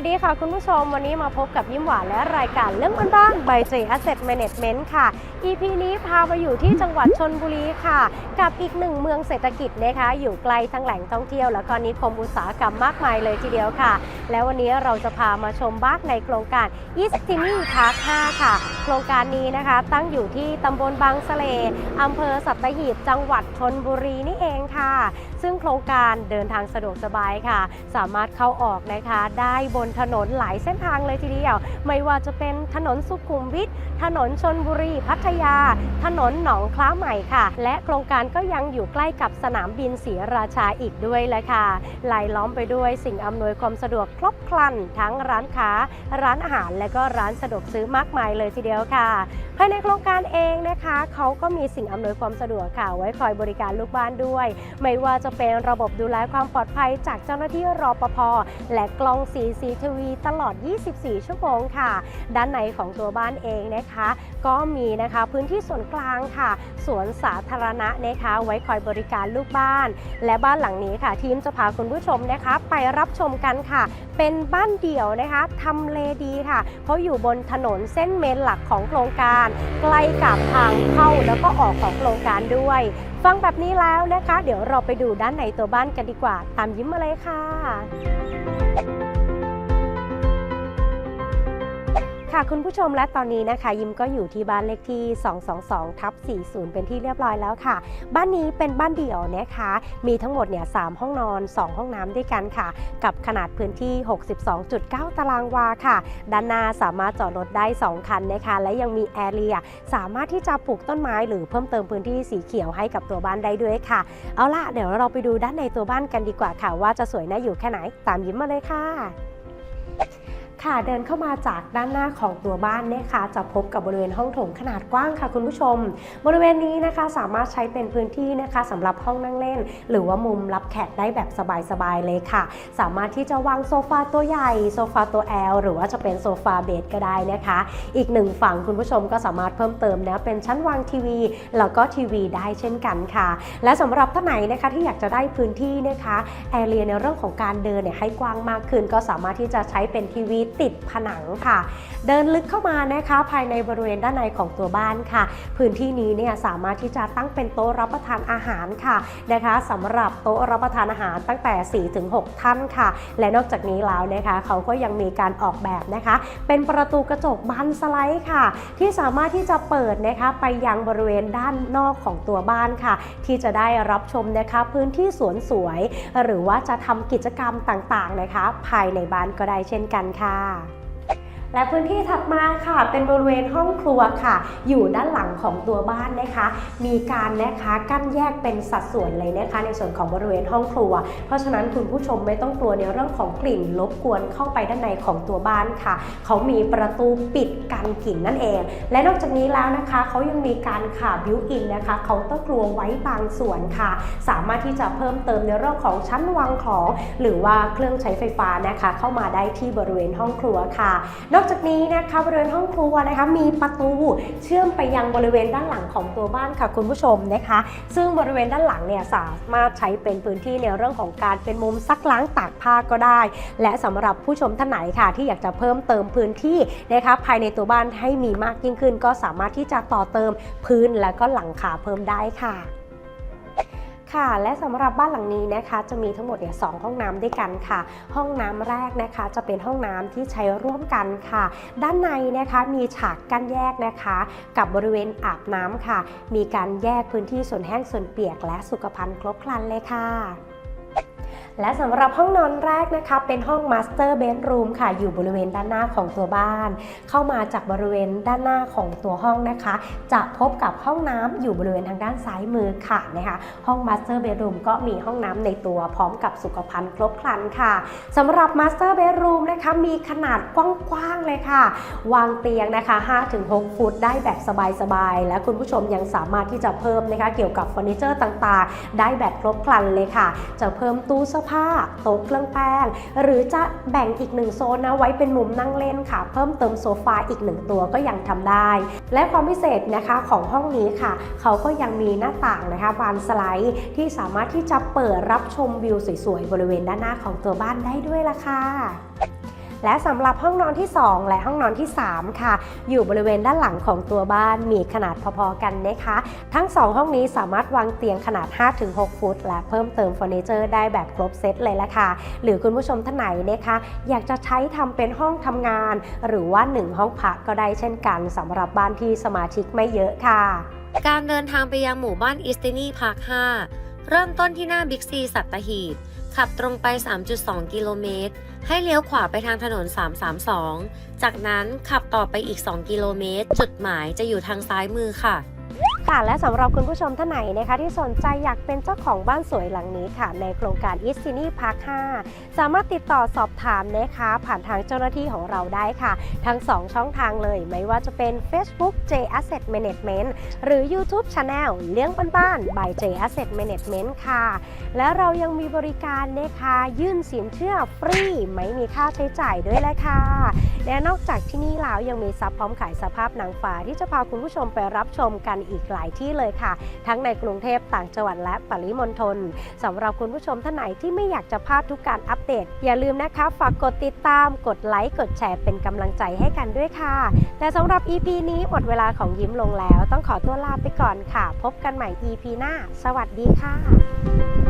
วัสดีค่ะคุณผู้ชม วันนี้มาพบกับยิ้มหวานและรายการเรื่องบ้านๆ by J Asset Management ค่ะ EP นี้พาไปอยู่ที่จังหวัดชนบุรีค่ะ กับอีกหนึ่งเมืองเศรษฐกิจนะคะ อยู่ไกลทั้งแหล่งท่องเที่ยว และก็นิคมอุตสาหกรรมมากมายเลยทีเดียวค่ะ แล้ววันนี้เราจะพามาชมบ้านในโครงการอิสตินีพาร์ค5ค่ะ โครงการนี้นะคะ ตั้งอยู่ที่ตำบลบางสะเลอำเภอสัตหีบ จังหวัดชนบุรีนี่เองค่ะ ซึ่งโครงการเดินทางสะดวกสบายค่ะ สามารถเข้าออกนะคะ ได้บนถนนหลายเส้นทางเลยทีเดียว ไม่ว่าจะเป็นถนนสุขุมวิท ถนนชนบุรี พัทยา ถนนหนองคล้าใหม่ค่ะ และโครงการก็ยังอยู่ใกล้กับสนามบินศรีราชาอีกด้วยเลยค่ะลายล้อมไปด้วยสิ่งอำนวยความสะดวกครบครัน ทั้งร้านค้า ร้านอาหาร และก็ร้านสะดวกซื้อมากมายเลยทีเดียวค่ะ ภายในโครงการเองนะคะเขาก็มีสิ่งอำนวยความสะดวกค่ะ ไว้คอยบริการลูกบ้านด้วย ไม่ว่าจะเป็นระบบดูแลความปลอดภัยจากเจ้าหน้าที่รอปภและกล้อง CCTV ตลอด 24 ชั่วโมงค่ะ ด้านในของตัวบ้านเองนะคะก็มีนะคะพื้นที่ส่วนกลางค่ะสวนสาธารณะนะคะ ไว้คอยบริการลูกบ้าน และบ้านหลังนี้ค่ะ ทีมจะพาคุณผู้ชมนะคะ ไปรับชมกันค่ะ เป็นบ้านเดี่ยวนะคะทำเลดีค่ะเพราะอยู่บนถนนเส้นเมนหลักของโครงการ ใกล้กับทางเข้าแล้วก็ออกของโครงการด้วย ฟังแบบนี้แล้วนะคะ เดี๋ยวเราไปดูด้านในตัวบ้านกันดีกว่า ตามยิ้มมาเลยค่ะ ค่ะคุณผู้ชมและตอนนี้นะคะ ยิมก็อยู่ที่บ้านเลขที่ 222 ทับ 40 เป็นที่เรียบร้อยแล้วค่ะ บ้านนี้เป็นบ้านเดี่ยวนะคะ มีทั้งหมดเนี่ย 3 ห้องนอน 2 ห้องน้ำด้วยกันค่ะ กับขนาดพื้นที่ 62.9 ตารางวาค่ะ ด้านหน้าสามารถจอดรถได้ 2 คันนะคะ และยังมีแอร์เรีย สามารถที่จะปลูกต้นไม้หรือเพิ่มเติมพื้นที่สีเขียวให้กับตัวบ้านได้ด้วยค่ะ เอาล่ะเดี๋ยวเราไปดูด้านในตัวบ้านกันดีกว่าค่ะ ว่าจะสวยน่าอยู่แค่ไหน ตามยิ้มมาเลยค่ะ ค่ะเดินเข้ามาจากด้านหน้าของตัวบ้านนะคะจะพบกับบริเวณห้องโถงขนาดกว้างค่ะคุณผู้ชม บริเวณนี้นะคะสามารถใช้เป็นพื้นที่นะคะสำหรับห้องนั่งเล่น หรือว่ามุมรับแขกได้แบบสบายๆเลยค่ะ สามารถที่จะวางโซฟาตัวใหญ่โซฟาตัว L หรือว่าจะเป็นโซฟาเบดก็ได้นะคะ อีกหนึ่งฝั่งคุณผู้ชมก็สามารถเพิ่มเติมนะเป็นชั้นวางทีวี แล้วก็ทีวีได้เช่นกันค่ะ และสำหรับท่านไหนนะคะที่อยากจะได้พื้นที่นะคะแอเรียในเรื่องของการเดินเนี่ยให้กว้างมากขึ้น ก็สามารถที่จะใช้เป็นทีวีติดผนังค่ะ เดินลึกเข้ามานะคะ ภายในบริเวณด้านในของตัวบ้านค่ะ พื้นที่นี้เนี่ยสามารถที่จะตั้งเป็นโต๊ะรับประทานอาหารค่ะนะคะสำหรับโต๊ะรับประทานอาหารตั้งแต่ 4-6 ท่านค่ะ และนอกจากนี้แล้วนะคะ เขาก็ยังมีการออกแบบนะคะ เป็นประตูกระจกบานสไลด์ค่ะ ที่สามารถที่จะเปิดนะคะไปยังบริเวณด้านนอกของตัวบ้านค่ะ ที่จะได้รับชมนะคะพื้นที่สวนสวย หรือว่าจะทำกิจกรรมต่างๆนะคะ ภายในบ้านก็ได้เช่นกันค่ะค่ะ และพื้นที่ถัดมาค่ะ เป็นบริเวณห้องครัวค่ะ อยู่ด้านหลังของตัวบ้านนะคะ มีการนะคะกั้นแยกเป็นสัดส่วนเลยนะคะ ในส่วนของบริเวณห้องครัว เพราะฉะนั้นคุณผู้ชมไม่ต้องกลัวในเรื่องของกลิ่นรบกวนเข้าไปด้านในของตัวบ้านค่ะ เขามีประตูปิดกันกลิ่นนั่นเอง และนอกจากนี้แล้วนะคะเขายังมีการขาบิวอินนะคะเขาต้องกลัวไว้บางส่วนค่ะ สามารถที่จะเพิ่มเติมในเรื่องของชั้นวางของ หรือว่าเครื่องใช้ไฟฟ้านะคะ เข้ามาได้ที่บริเวณห้องครัวค่ะนอกจากนี้นะคะบริเวณห้องครัวนะคะมีประตูเชื่อมไปยังบริเวณด้านหลังของตัวบ้านค่ะคุณผู้ชมนะคะ ซึ่งบริเวณด้านหลังเนี่ยสามารถใช้เป็นพื้นที่ในเรื่องของการเป็นมุมซักล้างตากผ้าก็ได้ และสำหรับผู้ชมท่านไหนค่ะ ที่อยากจะเพิ่มเติมพื้นที่นะคะภายในตัวบ้านให้มีมากยิ่งขึ้น ก็สามารถที่จะต่อเติมพื้นและก็หลังคาเพิ่มได้ค่ะ ค่ะ และสำหรับบ้านหลังนี้นะคะ จะมีทั้งหมดเนี่ยสห้องน้ำด้วยกันค่ะ ห้องน้ำแรกนะคะ จะเป็นห้องน้ำที่ใช้ร่วมกันค่ะ ด้านในนะคะมีฉากกั้นแยกนะคะ กับบริเวณอาบน้ำค่ะ มีการแยกพื้นที่ส่วนแห้งส่วนเปียกและสุขภัณฑ์ครบครันเลยค่ะ และสำหรับห้องนอนแรกนะคะ เป็นห้อง Master Bedroom ค่ะ อยู่บริเวณด้านหน้าของตัวบ้าน เข้ามาจากบริเวณด้านหน้าของตัวห้องนะคะ จะพบกับห้องน้ำอยู่บริเวณทางด้านซ้ายมือค่ะนะคะ ห้อง Master Bedroom ก็มีห้องน้ำในตัวพร้อมกับสุขภัณฑ์ครบครันค่ะสำหรับ Master Bedroom นะคะมีขนาดกว้างๆเลยค่ะ วางเตียงนะคะ 5-6 ฟุตได้แบบสบายๆ และคุณผู้ชมยังสามารถที่จะเพิ่มนะคะ เกี่ยวกับเฟอร์นิเจอร์ต่างๆ ได้แบบครบครันเลยค่ะ จะเพิ่มตู้เสื้อผ้าโต๊ะเครื่องแป้ง หรือจะแบ่งอีกหนึ่งโซนนะไว้เป็นมุมนั่งเล่นค่ะ เพิ่มเติมโซฟาอีกหนึ่งตัวก็ยังทำได้ และความพิเศษนะคะของห้องนี้ค่ะ เขาก็ยังมีหน้าต่างนะคะบานสไลด์ที่สามารถที่จะเปิดรับชมวิวสวยๆบริเวณด้านหน้าของตัวบ้านได้ด้วยล่ะค่ะ และสำหรับห้องนอนที่ 2 และห้องนอนที่ 3 ค่ะ อยู่บริเวณด้านหลังของตัวบ้านมีขนาดพอๆกันนะคะ ทั้ง 2 ห้องนี้สามารถวางเตียงขนาด 5-6 ฟุต และเพิ่มเติมเฟอร์นิเจอร์ได้แบบครบเซตเลยละค่ะ หรือคุณผู้ชมท่านไหนนะคะ อยากจะใช้ทำเป็นห้องทำงาน หรือว่า 1 ห้องพักก็ได้เช่นกันสำหรับบ้านที่สมาชิกไม่เยอะค่ะ การเดินทางไปยังหมู่บ้านอิสตินีพาร์ค5 เริ่มต้นที่หน้าบิ๊กซีสัตหีบ ขับตรงไป 3.2 กิโลเมตร ให้เลี้ยวขวาไปทางถนน 332 จากนั้นขับต่อไปอีก 2 กิโลเมตร จุดหมายจะอยู่ทางซ้ายมือค่ะ ค่ะและสำหรับคุณผู้ชมท่านไหนนะคะ ที่สนใจอยากเป็นเจ้าของบ้านสวยหลังนี้ค่ะ ในโครงการ e a s t i n y Park 5 สามารถติดต่อสอบถามนะคะ ผ่านทางเจ้าหน้าที่ของเราได้ค่ะ ทั้ง 2 ช่องทางเลย ไม่ว่าจะเป็น Facebook J Asset Management หรือ YouTube Channel เลี้ยงบ้านๆ by J Asset Management ค่ะ และเรายังมีบริการนะคะ ยื่นสินเชื่อฟรี ไม่มีค่าใช้จ่ายด้วยเลยค่ะ และนอกจากที่นี่แล้วยังมีซับพร้อมขายสภาพหนังฟ้าที่จะพาคุณผู้ชมไปรับชมกันอีกหลลายที่เลยค่ะ ทั้งในกรุงเทพต่างจังหวัดและปริมณฑลสำหรับคุณผู้ชมท่านไหนที่ไม่อยากจะพลาดทุกการอัปเดต อย่าลืมนะคะ ฝากกดติดตามกดไลค์กดแชร์เป็นกำลังใจให้กันด้วยค่ะ แต่สำหรับ EP นี้หมดเวลาของยิ้มลงแล้ว ต้องขอตัวลาไปก่อนค่ะ พบกันใหม่ EP หน้า สวัสดีค่ะ